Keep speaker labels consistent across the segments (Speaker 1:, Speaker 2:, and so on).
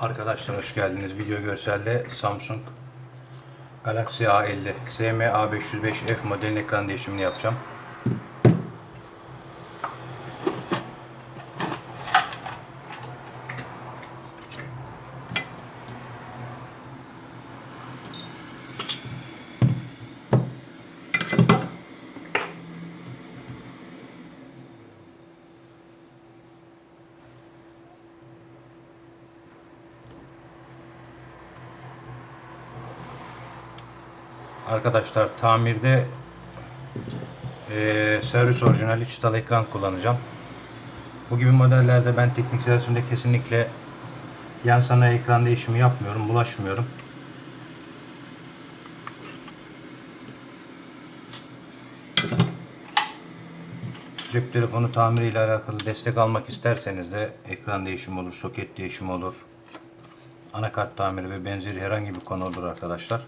Speaker 1: Arkadaşlar hoş geldiniz. Video görselde Samsung Galaxy A50 SM A505F modelin ekran değişimini yapacağım. Arkadaşlar tamirde eee, servis orijinali çıtalı ekran kullanacağım. Bu gibi modellerde ben teknik servisinde kesinlikle yan sanayi ekran değişimi yapmıyorum, bulaşmıyorum. Cep telefonu tamiri ile alakalı destek almak isterseniz de ekran değişimi olur, soket değişimi olur. Anakart tamiri ve benzeri herhangi bir konu olur arkadaşlar.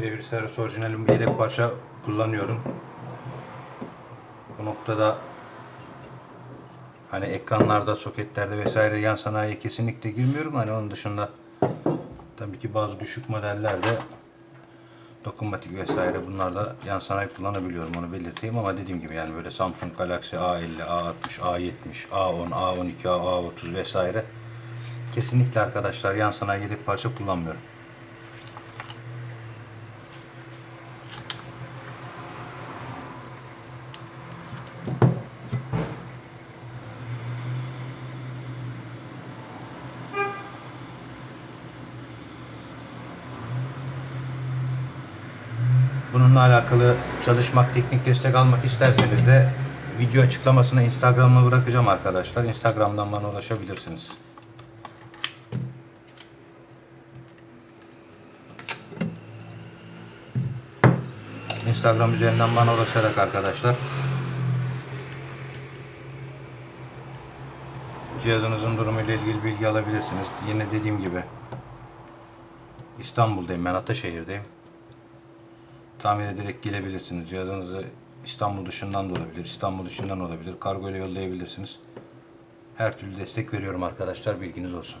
Speaker 1: Birebir servis orijinalim yedek parça kullanıyorum. Bu noktada hani ekranlarda, soketlerde vesaire yan sanayiye kesinlikle girmiyorum. Hani onun dışında tabii ki bazı düşük modellerde dokunmatik vesaire bunlarda yan sanayi kullanabiliyorum onu belirteyim ama dediğim gibi yani böyle Samsung Galaxy A50, A60, A70, A10, A12, A30 vesaire kesinlikle arkadaşlar yan sanayi yedek parça kullanmıyorum. Alakalı çalışmak, teknik destek almak isterseniz de video açıklamasına Instagram'ı bırakacağım arkadaşlar. Instagram'dan bana ulaşabilirsiniz. Instagram üzerinden bana ulaşarak arkadaşlar cihazınızın durumu ile ilgili bilgi alabilirsiniz. Yine dediğim gibi İstanbul'dayım ben Ataşehir'deyim tamir ederek gelebilirsiniz. Cihazınızı İstanbul dışından da olabilir, İstanbul dışından olabilir. Kargo ile yollayabilirsiniz. Her türlü destek veriyorum arkadaşlar. Bilginiz olsun.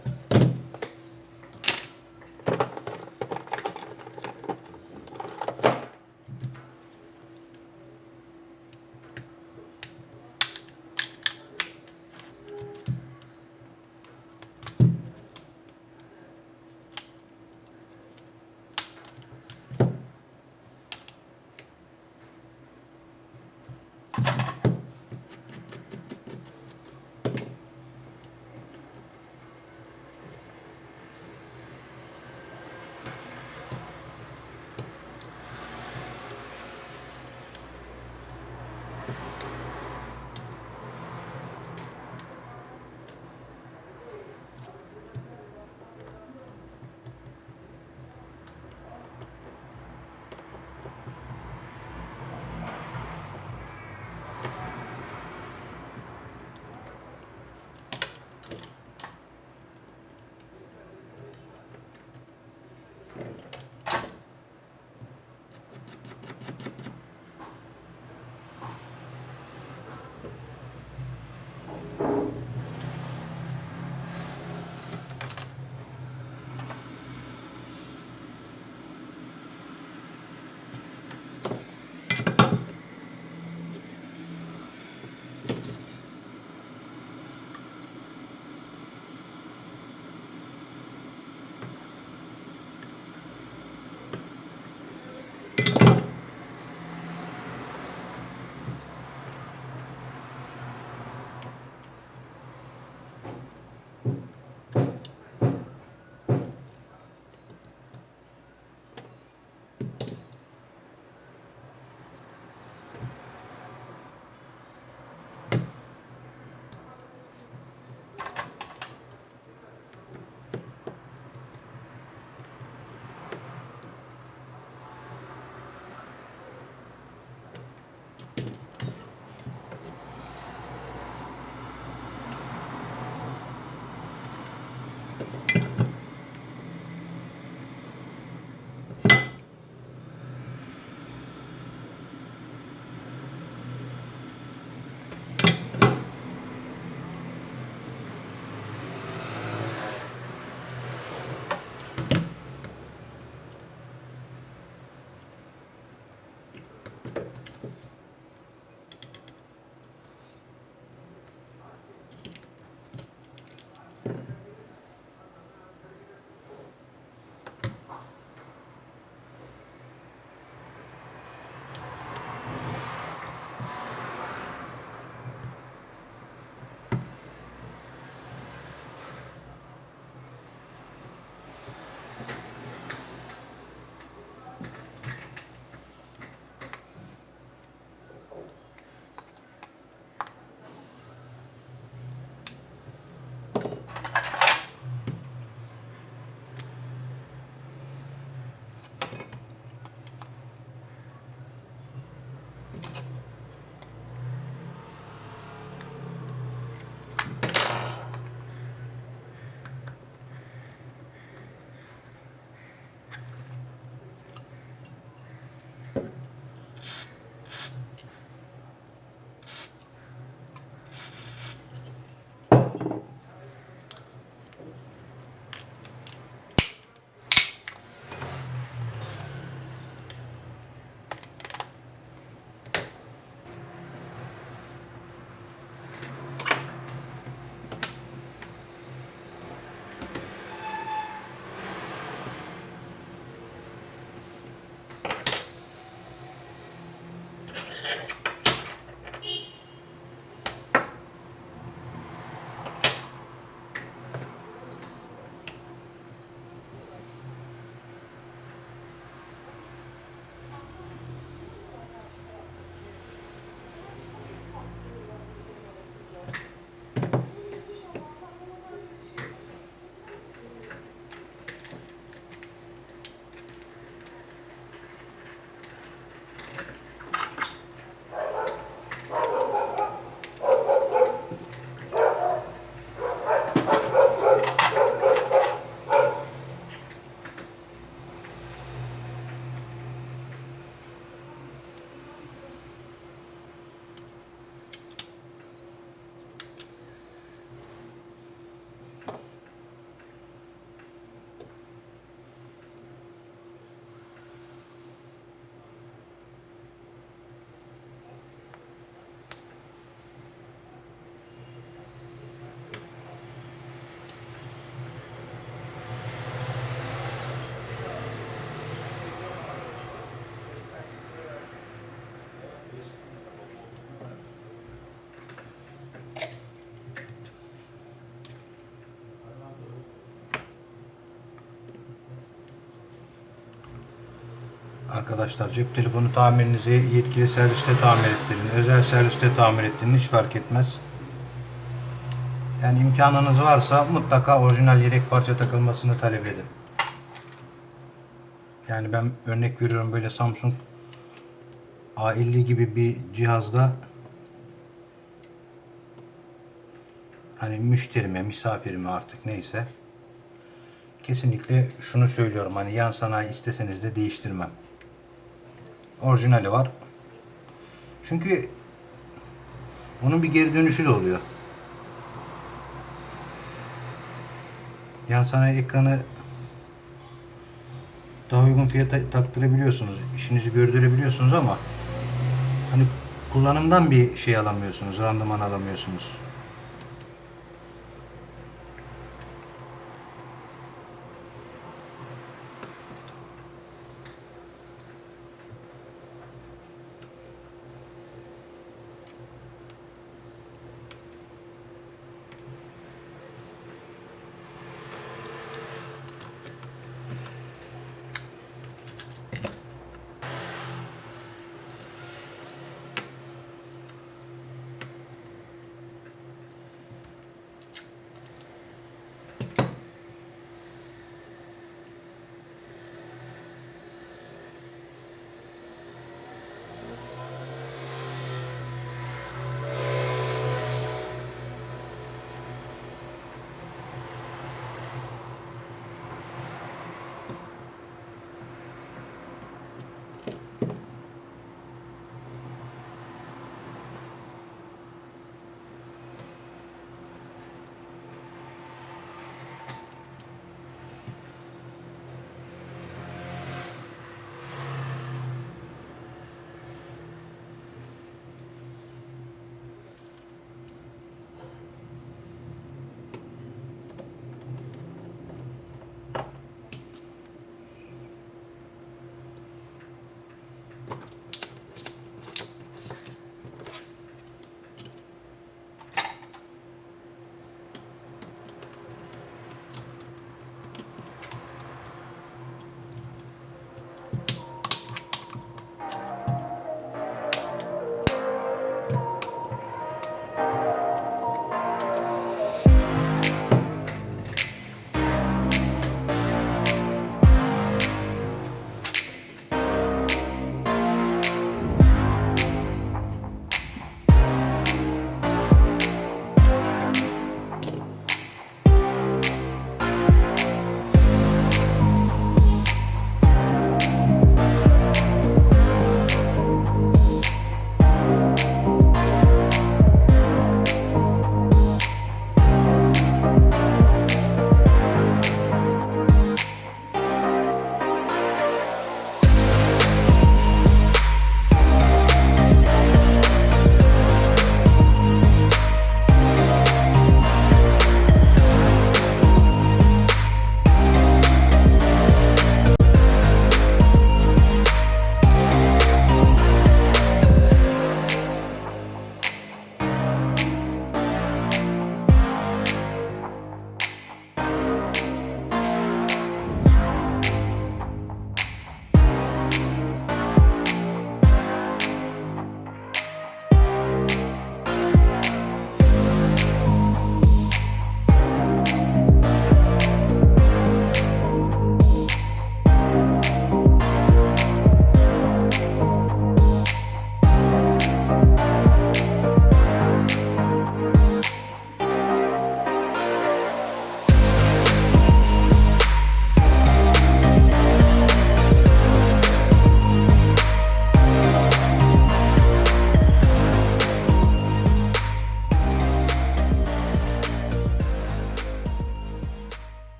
Speaker 1: Arkadaşlar cep telefonu tamirinizi yetkili serviste tamir ettirin, özel serviste tamir ettirin hiç fark etmez. Yani imkanınız varsa mutlaka orijinal yedek parça takılmasını talep edin. Yani ben örnek veriyorum böyle Samsung A50 gibi bir cihazda hani müşterime, misafirime artık neyse kesinlikle şunu söylüyorum hani yan sanayi isteseniz de değiştirmem. Orijinali var. Çünkü bunun bir geri dönüşü de oluyor. Yan sanayi ekranı daha uygun fiyata taktırabiliyorsunuz. işinizi gördürebiliyorsunuz ama hani kullanımdan bir şey alamıyorsunuz, randıman alamıyorsunuz.